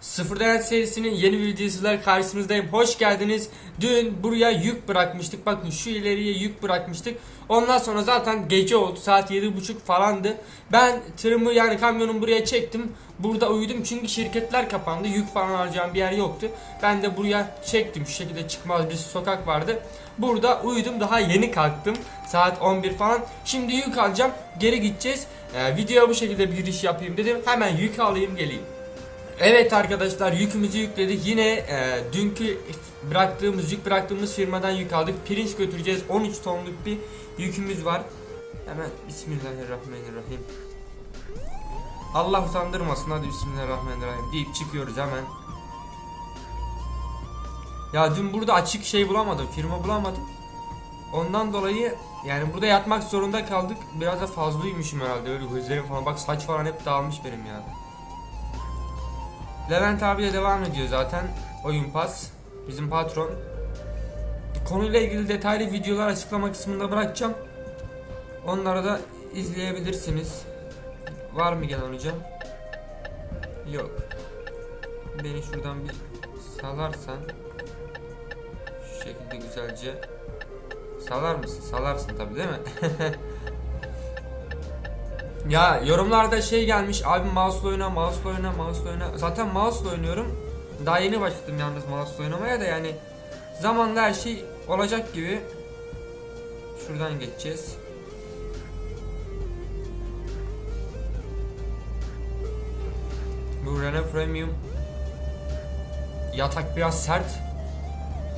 Sıfırdan Hayat serisinin yeni bir videosuyla karşınızdayım. Hoş geldiniz. Dün buraya yük bırakmıştık. Bakın şu ileriye yük bırakmıştık. Ondan sonra zaten gece oldu. Saat 7.30 falandı. Ben tırımı yani kamyonumu buraya çektim. Burada uyudum çünkü şirketler kapandı. Yük falan alacağım bir yer yoktu. Ben de buraya çektim. Şu şekilde çıkmaz bir sokak vardı. Burada uyudum. Daha yeni kalktım. Saat 11 falan. Şimdi yük alacağım. Geri gideceğiz. Ee, videoya bu şekilde bir giriş yapayım dedim. Hemen yük alayım geleyim. Evet arkadaşlar yükümüzü yükledik. Yine e, dünkü bıraktığımız yük bıraktığımız firmadan yük aldık. Pirinç götüreceğiz. 13 tonluk bir yükümüz var. Hemen Bismillahirrahmanirrahim. Allah utandırmasın hadi Bismillahirrahmanirrahim deyip çıkıyoruz hemen. Ya dün burada açık şey bulamadım. Firma bulamadım. Ondan dolayı yani burada yatmak zorunda kaldık. Biraz da fazla uyumuşum herhalde. Öyle gözlerim falan. Bak saç falan hep dağılmış benim ya. Levent abi de devam ediyor zaten. Oyun pas. Bizim patron. Konuyla ilgili detaylı videolar açıklama kısmında bırakacağım. Onları da izleyebilirsiniz. Var mı gelen hocam? Yok. Beni şuradan bir salarsan şu şekilde güzelce salar mısın? Salarsın tabi değil mi? Ya yorumlarda şey gelmiş abi mouse'la oyna, mouse'la oyna, mouse'la oyna. Zaten mouse'la oynuyorum. Daha yeni başladım yalnız mouse'la oynamaya da yani zamanla her şey olacak gibi. Şuradan geçeceğiz. Bu Renault Premium yatak biraz sert.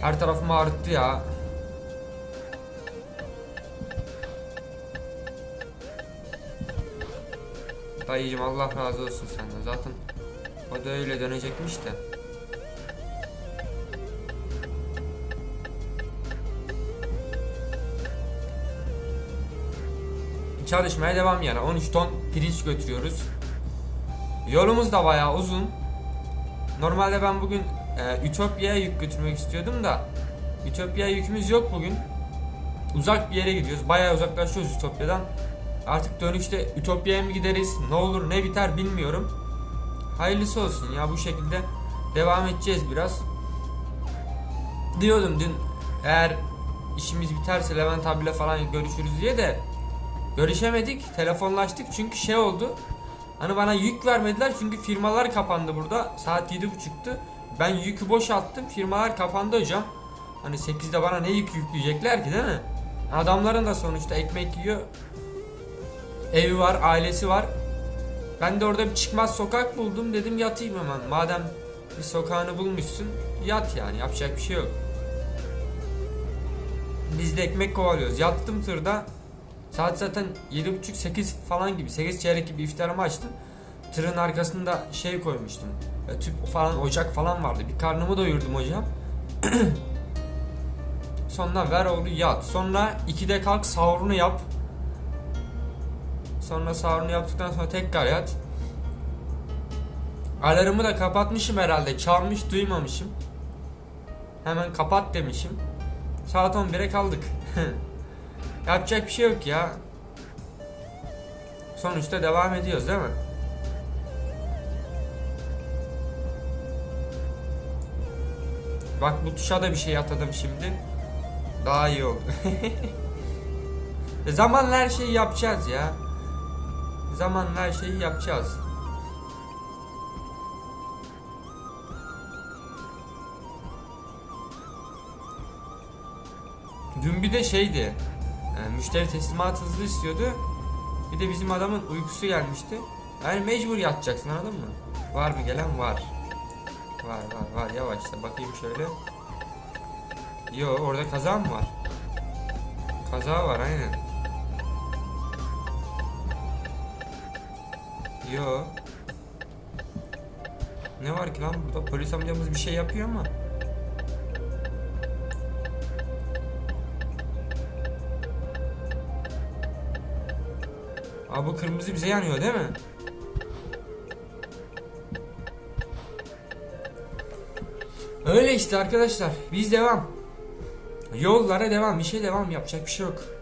Her tarafımı ağrıttı ya. Dayıcım Allah razı olsun senden. Zaten o da öyle dönecekmiş de. Çalışmaya devam yani. 13 ton pirinç götürüyoruz. Yolumuz da bayağı uzun. Normalde ben bugün e, Ütopya'ya yük götürmek istiyordum da Ütopya'ya yükümüz yok bugün. Uzak bir yere gidiyoruz. Bayağı uzaklaşıyoruz Ütopya'dan. Artık dönüşte Ütopya'ya mı gideriz? Ne olur ne biter bilmiyorum. Hayırlısı olsun ya bu şekilde devam edeceğiz biraz. Diyordum dün eğer işimiz biterse Levent abiyle falan görüşürüz diye de görüşemedik. Telefonlaştık çünkü şey oldu. Hani bana yük vermediler çünkü firmalar kapandı burada. Saat 7.30'tu. Ben yükü boşalttım. Firmalar kapandı hocam. Hani 8'de bana ne yük yükleyecekler ki değil mi? Adamların da sonuçta ekmek yiyor evi var, ailesi var. Ben de orada bir çıkmaz sokak buldum. Dedim yatayım hemen. Madem bir sokağını bulmuşsun, yat yani. Yapacak bir şey yok. Biz de ekmek kovalıyoruz. Yattım tırda. Saat zaten 7.30-8 falan gibi. 8 çeyrek gibi iftarımı açtım. Tırın arkasında şey koymuştum. E, tüp falan, ocak falan vardı. Bir karnımı doyurdum hocam. Sonra ver oğlu yat. Sonra 2'de kalk sahurunu yap. Sonra sahurunu yaptıktan sonra tekrar yat. Alarmı da kapatmışım herhalde. Çalmış duymamışım. Hemen kapat demişim. Saat 11'e kaldık. Yapacak bir şey yok ya. Sonuçta devam ediyoruz değil mi? Bak bu tuşa da bir şey atadım şimdi. Daha iyi oldu. Zamanla her şeyi yapacağız ya. Zamanla her şeyi yapacağız. Dün bir de şeydi. Yani müşteri teslimat hızlı istiyordu. Bir de bizim adamın uykusu gelmişti. Yani mecbur yatacaksın anladın mı? Var mı gelen var. Var var var yavaşla bakayım şöyle. Yo orada kaza mı var? Kaza var aynen. Yo. Ne var ki lan burada? Polis amcamız bir şey yapıyor ama. Aa bu kırmızı bize yanıyor değil mi? Öyle işte arkadaşlar. Biz devam. Yollara devam. Bir şey devam. Yapacak bir şey yok.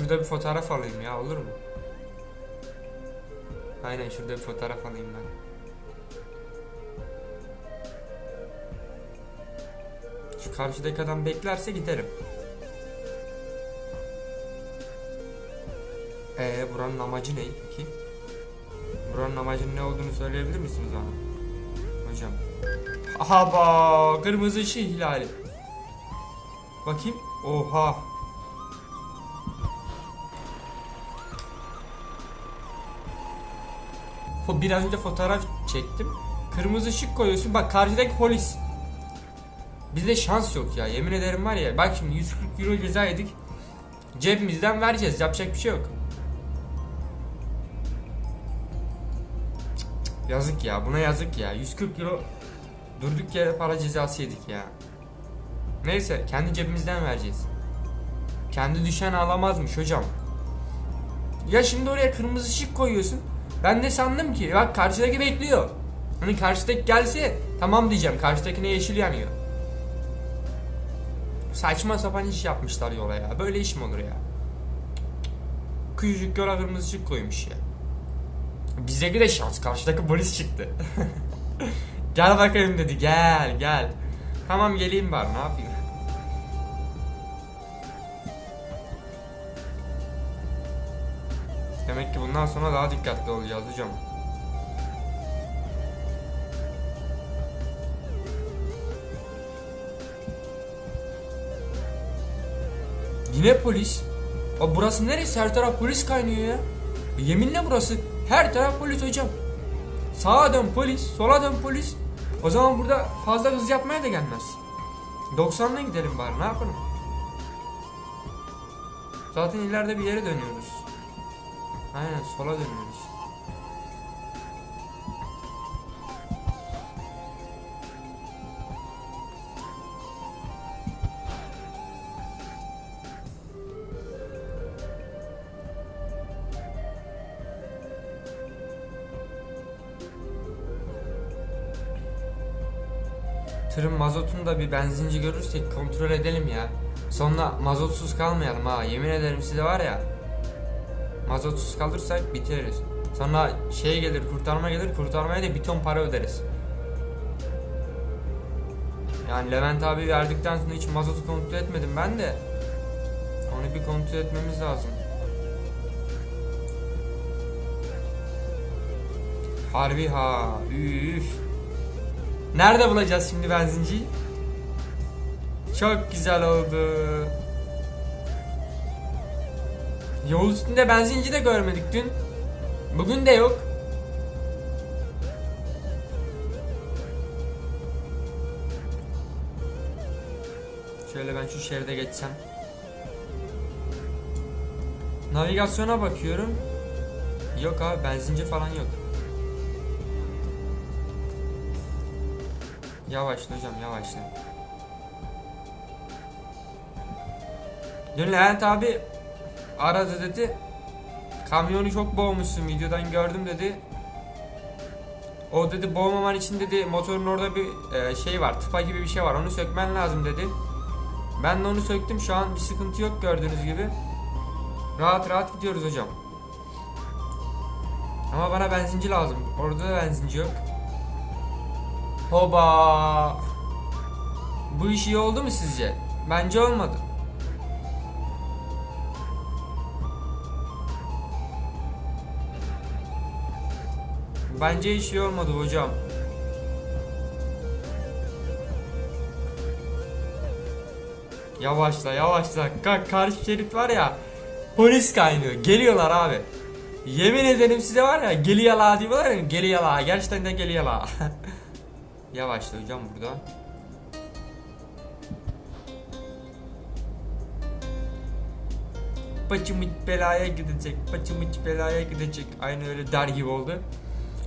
Şurada bir fotoğraf alayım ya olur mu? Aynen şurada bir fotoğraf alayım ben. Şu karşıdaki adam beklerse giderim. Ee buranın amacı ne peki? Buranın amacının ne olduğunu söyleyebilir misiniz bana? Hocam. Aha kırmızı ışık ihlali. Bakayım. Oha. Biraz önce fotoğraf çektim. Kırmızı ışık koyuyorsun. Bak karşıdaki polis. Bizde şans yok ya. Yemin ederim var ya. Bak şimdi 140 euro ceza yedik. Cebimizden vereceğiz. Yapacak bir şey yok. Yazık ya. Buna yazık ya. 140 euro durduk yere para cezası yedik ya. Neyse kendi cebimizden vereceğiz. Kendi düşen alamazmış hocam. Ya şimdi oraya kırmızı ışık koyuyorsun. Ben de sandım ki bak karşıdaki bekliyor. Hani karşıdaki gelse tamam diyeceğim. Karşıdakine yeşil yanıyor. Saçma sapan iş yapmışlar yola ya. Böyle iş mi olur ya? Küçücük yola kırmızı ışık koymuş ya. Bize de şans. Karşıdaki polis çıktı. gel bakayım dedi. Gel gel. Tamam geleyim bari ne yapayım. Demek ki bundan sonra daha dikkatli olacağız hocam. Yine polis. Aa, burası neresi? Her taraf polis kaynıyor ya. Yeminle burası. Her taraf polis hocam. Sağa dön polis, sola dön polis. O zaman burada fazla hız yapmaya da gelmez. 90'la gidelim bari ne yapalım? Zaten ileride bir yere dönüyoruz. Aynen sola dönüyoruz. Tırın mazotunu da bir benzinci görürsek kontrol edelim ya. Sonra mazotsuz kalmayalım ha. Yemin ederim size var ya. Mazotsuz kalırsak biteriz. Sonra şey gelir kurtarma gelir kurtarmaya da bir ton para öderiz. Yani Levent abi verdikten sonra hiç mazotu kontrol etmedim ben de. Onu bir kontrol etmemiz lazım. Harbi ha. Üf. Nerede bulacağız şimdi benzinciyi? Çok güzel oldu. Yol üstünde benzinci de görmedik dün. Bugün de yok. Şöyle ben şu şeride geçsem. Navigasyona bakıyorum. Yok abi benzinci falan yok. Yavaşla hocam yavaşla. Dün Levent abi aradı dedi. Kamyonu çok boğmuşsun videodan gördüm dedi. O dedi boğmaman için dedi motorun orada bir e, şey var tıpa gibi bir şey var onu sökmen lazım dedi. Ben de onu söktüm şu an bir sıkıntı yok gördüğünüz gibi. Rahat rahat gidiyoruz hocam. Ama bana benzinci lazım. Orada da benzinci yok. Hoba. Bu iş iyi oldu mu sizce? Bence olmadı. Bence iş iyi olmadı hocam. Yavaşla yavaşla. Ka karşı şerit var ya. Polis kaynıyor. Geliyorlar abi. Yemin ederim size var ya geliyala diyorlar ya geliyala. Gerçekten de geliyala. Yavaşla hocam burada. Paçım hiç belaya gidecek. Paçım hiç belaya gidecek. Aynı öyle der gibi oldu.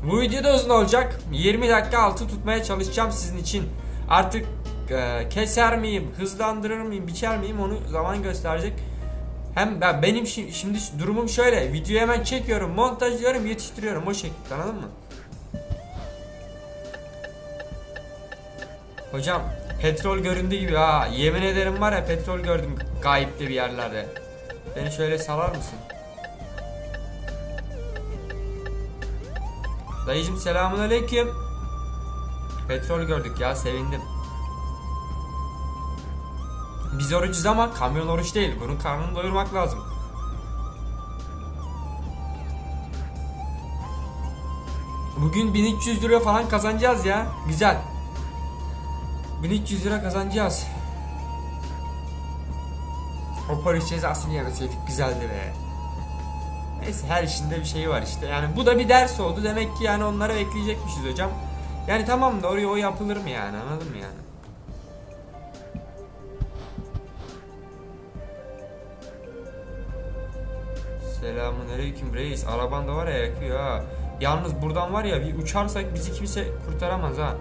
Bu video da uzun olacak. 20 dakika altı tutmaya çalışacağım sizin için. Artık e, keser miyim, hızlandırır mıyım, biçer miyim onu zaman gösterecek. Hem ben benim şi- şimdi durumum şöyle. Videoyu hemen çekiyorum, montajlıyorum, yetiştiriyorum o şekilde anladın mı? Hocam petrol göründü gibi ha. Yemin ederim var ya petrol gördüm gayipte bir yerlerde. Beni şöyle salar mısın? Dayıcım selamun aleyküm. Petrol gördük ya sevindim. Biz orucuz ama kamyon oruç değil. Bunun karnını doyurmak lazım. Bugün 1300 lira falan kazanacağız ya. Güzel. 1300 lira kazanacağız. O polis cezasını yemeseydik güzeldi be. Neyse her işinde bir şey var işte. Yani bu da bir ders oldu. Demek ki yani onlara bekleyecekmişiz hocam. Yani tamam da oraya o yapılır mı yani anladın mı yani? Selamun aleyküm reis. Araban da var ya yakıyor ha. Yalnız buradan var ya bir uçarsak bizi kimse kurtaramaz ha.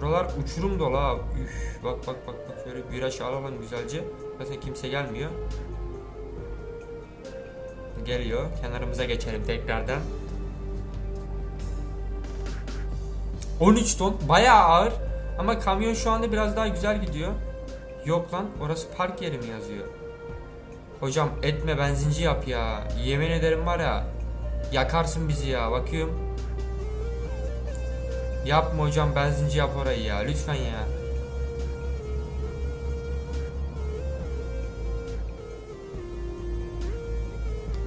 Buralar uçurum dolu ha. Üf, bak bak bak bak şöyle viraj alalım güzelce. Zaten kimse gelmiyor. Geliyor. Kenarımıza geçelim tekrardan. 13 ton bayağı ağır ama kamyon şu anda biraz daha güzel gidiyor. Yok lan orası park yeri mi yazıyor? Hocam etme benzinci yap ya. Yemin ederim var ya. Yakarsın bizi ya bakıyorum. Yapma hocam benzinci yap orayı ya lütfen ya.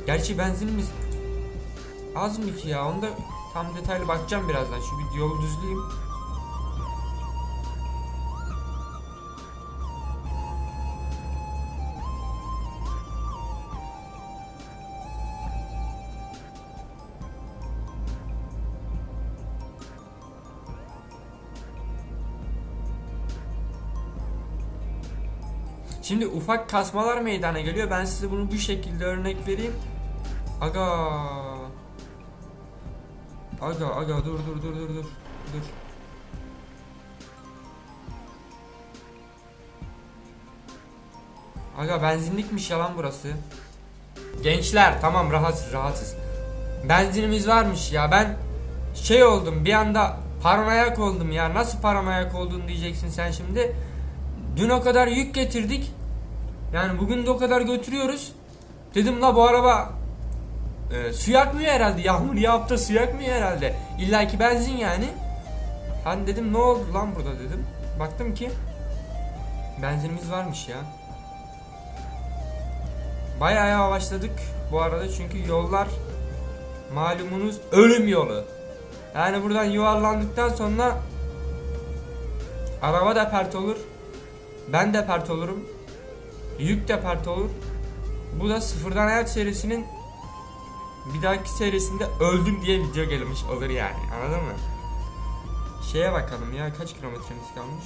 Gerçi benzinimiz az mı ki ya onu da tam detaylı bakacağım birazdan şu bir yolu düzleyeyim. Şimdi ufak kasmalar meydana geliyor. Ben size bunu bu şekilde örnek vereyim. Aga. Aga aga dur dur dur dur dur. Dur. Aga benzinlikmiş yalan burası. Gençler tamam rahatsız rahatsız. Benzinimiz varmış ya ben şey oldum bir anda paranoyak oldum ya nasıl paranoyak oldun diyeceksin sen şimdi. Dün o kadar yük getirdik. Yani bugün de o kadar götürüyoruz. Dedim la bu araba e, su yakmıyor herhalde. Yağmur yağıp su yakmıyor herhalde. İlla ki benzin yani. Hani dedim ne oldu lan burada dedim. Baktım ki benzinimiz varmış ya. Bayağı yavaşladık bu arada çünkü yollar malumunuz ölüm yolu. Yani buradan yuvarlandıktan sonra araba da pert olur. Ben de pert olurum. Yük de pert olur. Bu da sıfırdan hayat serisinin bir dahaki serisinde öldüm diye video gelmiş olur yani. Anladın mı? Şeye bakalım ya kaç kilometremiz kalmış?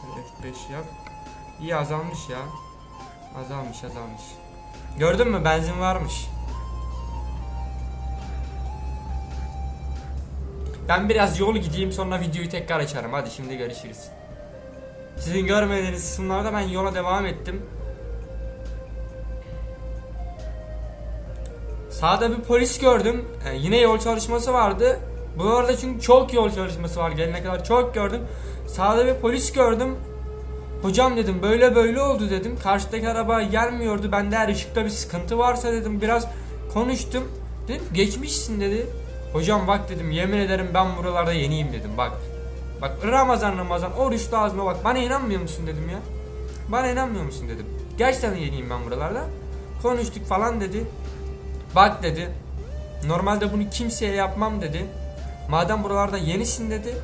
Şöyle F5 yap. İyi azalmış ya. Azalmış azalmış. Gördün mü benzin varmış. Ben biraz yol gideyim sonra videoyu tekrar açarım. Hadi şimdi görüşürüz. Sizin görmediğiniz kısımlarda ben yola devam ettim. Sağda bir polis gördüm. Ee, yine yol çalışması vardı. Bu arada çünkü çok yol çalışması var. Gelene kadar çok gördüm. Sağda bir polis gördüm. Hocam dedim böyle böyle oldu dedim. Karşıdaki araba gelmiyordu. Bende her ışıkta bir sıkıntı varsa dedim biraz konuştum. Dedim geçmişsin dedi. Hocam bak dedim yemin ederim ben buralarda yeniyim dedim bak. Bak Ramazan Ramazan oruçlu ağzıma bak bana inanmıyor musun dedim ya. Bana inanmıyor musun dedim. Gerçekten yeniyim ben buralarda. Konuştuk falan dedi. Bak dedi. Normalde bunu kimseye yapmam dedi. Madem buralarda yenisin dedi.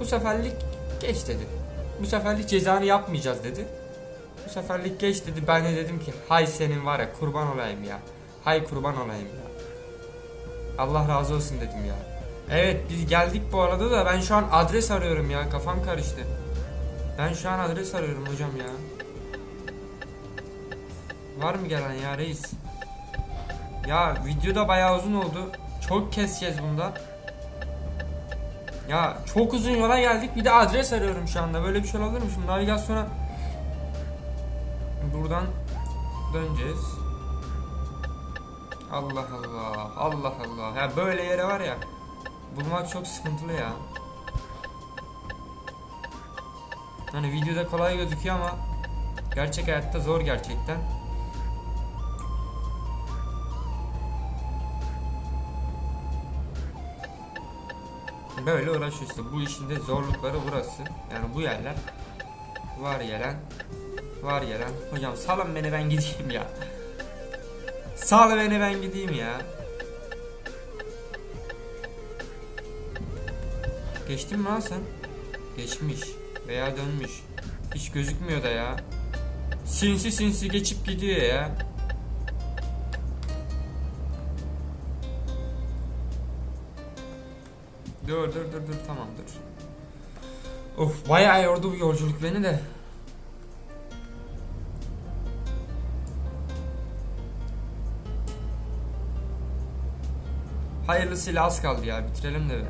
Bu seferlik geç dedi. Bu seferlik cezanı yapmayacağız dedi. Bu seferlik geç dedi. Ben de dedim ki hay senin var ya kurban olayım ya. Hay kurban olayım ya. Allah razı olsun dedim ya. Evet biz geldik bu arada da ben şu an adres arıyorum ya kafam karıştı. Ben şu an adres arıyorum hocam ya. Var mı gelen ya reis? Ya videoda bayağı uzun oldu. Çok keseceğiz bunda. Ya çok uzun yola geldik bir de adres arıyorum şu anda. Böyle bir şey olabilir mi? Şimdi navigasyona buradan döneceğiz. Allah Allah. Allah Allah. Ya böyle yere var ya. Bulmak çok sıkıntılı ya. Hani videoda kolay gözüküyor ama gerçek hayatta zor gerçekten. Böyle uğraşıyor işte. Bu işin de zorlukları burası. Yani bu yerler. Var gelen. Var gelen. Hocam salın beni ben gideyim ya. Sal beni ben gideyim ya. Geçtin mi lan sen? Geçmiş veya dönmüş. Hiç gözükmüyor da ya. Sinsi sinsi geçip gidiyor ya. Dur dur dur dur tamam dur. Of bayağı yordu bu yolculuk beni de. Hayırlısıyla az kaldı ya bitirelim de.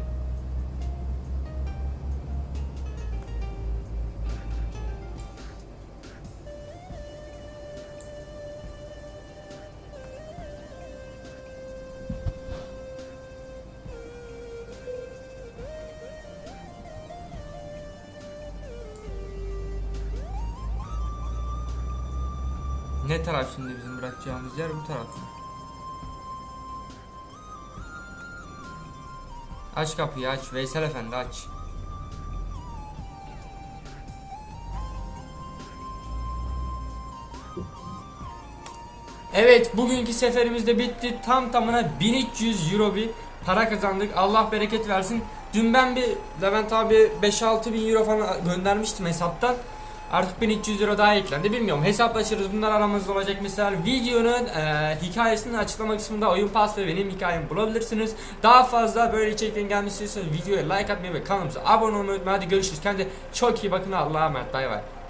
Ne taraf şimdi bizim bırakacağımız yer bu taraf? Aç kapıyı aç Veysel Efendi aç. Evet bugünkü seferimiz de bitti. Tam tamına 1300 euro bir para kazandık. Allah bereket versin. Dün ben bir Levent abi 5-6 bin euro falan göndermiştim hesaptan. Artık 1300 euro daha eklendi. Bilmiyorum hesaplaşırız. Bunlar aramızda olacak. Mesela videonun e, hikayesinin açıklama kısmında oyun pas ve benim hikayemi bulabilirsiniz. Daha fazla böyle içeriklerin gelmesi istiyorsanız videoya like atmayı ve kanalımıza abone olmayı unutmayın. Hadi görüşürüz. Kendinize çok iyi bakın. Allah'a emanet. Bay bay.